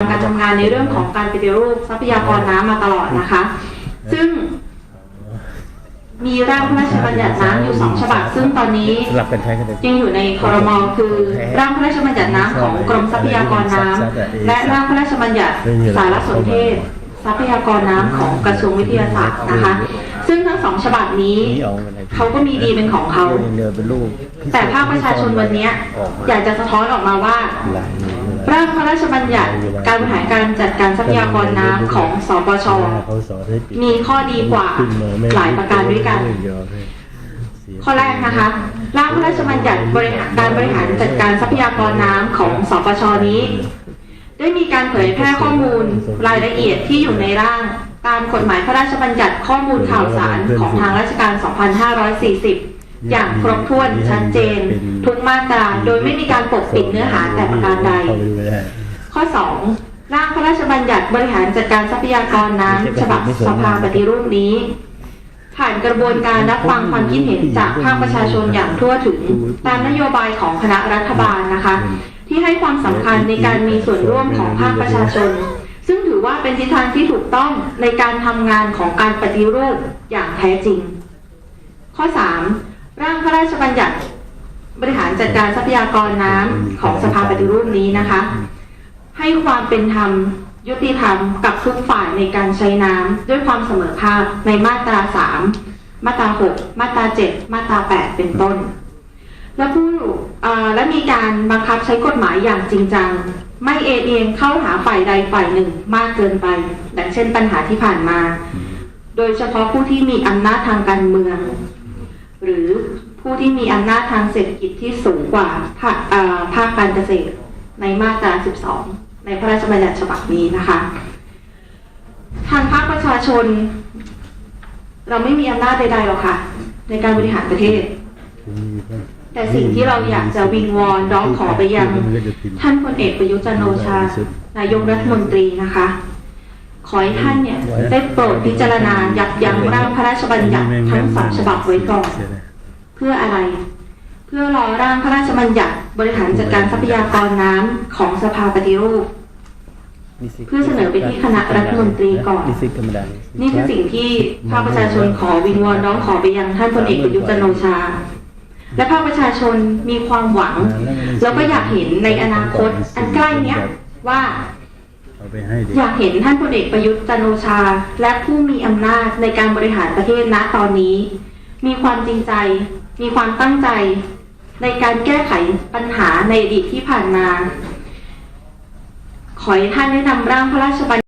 การทำงานในเรื่องของการปฏิรูปทรัพยากรน้ำมาตลอดนะคะ ซึ่งมีร่างพระราชบัญญัติน้ำอยู่สองฉบับ ซึ่งตอนนี้สลับกันใช้กันเลยยังอยู่ในครมคือร่างพระราชบัญญัติน้ำของกรมทรัพยากรน้ำและร่างพระราชบัญญัติสารสนเทศ ทรัพยากรน้ำของกระทรวงวิทยาศาสตร์นะคะ ซึ่งทั้งสองฉบับนี้นี่เอาอะไรเขาก็มีดีเป็นของเขาเรือเป็นลูกแต่ภาคประชาชนวันเนี้ยออกมาอยากจะสะท้อนออกมาว่า หลายหน่วยเลยร่างพระราชบัญญัติการบริหารการจัดการทรัพยากรน้ำของสปชเขาสอนให้ปิดมีข้อดีกว่าขึ้นมไม่หลายประการด้วยกันไม่ยอมให้เสียข้อแรกนะคะ ร่างพระราชบัญญัติบริหารการบริหารจัดการทรัพยากรน้ำของสปชนี้ ได้มีการเผยแพร่ข้อมูลรายละเอียดที่อยู่ในร่างตามกฎหมายพระราชบัญญัติข้อมูลข่าวสารของทางราชการ 2540 อย่างครบถ้วนชัดเจน ทุกมาตราโดยไม่มีการปกปิดเนื้อหาแต่ประการใดเข้าไปดูไม่ได้ข้อ 2 ร่างพระราชบัญญัติบริหารจัดการทรัพยากรน้ำฉบับสภาปฏิรูปนี้ ผ่านกระบวนการรับฟังความคิดเห็นจากภาคประชาชนอย่างทั่วถึง ตามนโยบายของคณะรัฐบาลนะคะ ที่ให้ความสำคัญในการมีส่วนร่วมของภาคประชาชน ซึ่งถือว่าเป็นทิศทางที่ถูกต้องในการทำงานของการปฏิรูปอย่างแท้จริง ข้อ 3 ร่างพระราชบัญญัติบริหารจัดการทรัพยากรน้ำของสภาปฏิรูปนี้นะคะ ให้ความเป็นธรรมยุติธรรมกับทุกฝ่ายในการใช้น้ำด้วยความเสมอภาคในมาตรา3มาตรา6มาตรา7มาตรา8เป็นต้น และผู้และมีการบังคับใช้กฎหมายอย่างจริงจัง ไม่เอเอียงเข้าหาฝ่ายใดฝ่ายหนึ่งมากเกินไปดังเช่นปัญหาที่ผ่านมา โดยเฉพาะผู้ที่มีอำนาจทางการเมือง หรือผู้ที่มีอำนาจทางเศรษฐกิจที่สูงกว่าภาคภาคการเกษตรในมาตรา 12 ในพระราชบัญญัติฉบับนี้นะคะ ทางภาคประชาชน เราไม่มีอำนาจใดๆหรอกค่ะ ในการบริหารประเทศ แต่สิ่งที่เราอยากจะวิงวอนร้องขอไปยัง ท่านพลเอกประยุทธ์จันทร์โอชา นายกรัฐมนตรีนะคะ ขอให้ท่านเนี่ยได้โปรดพิจารณายับยั้งร่างพระราชบัญญัติทั้งสองฉบับไว้ก่อน เพื่ออะไร เพื่อรอร่างพระราชบัญญัติบริหารจัดการทรัพยากรน้ำของสภาปฏิรูป เพื่อเสนอไปที่คณะรัฐมนตรีก่อนนิสิตธรรมดานี่คือสิ่งที่ภาคประชาชนขอวิงวอนร้องขอไปยังท่านพลเอกประยุทธ์จันทร์โอชา และภาคประชาชนมีความหวัง แล้วก็อยากเห็นในอนาคตอันใกล้เนี้ยว่าเอยากเห็นท่านพลเอกประยุทธ์จันโอชา และผู้มีอำนาจในการบริหารประเทศณตอนนี้ มีความจริงใจ มีความตั้งใจ ในการแก้ไขปัญหาในอดีตที่ผ่านมา ขอให้ท่านได้นำร่างพระราชบัญ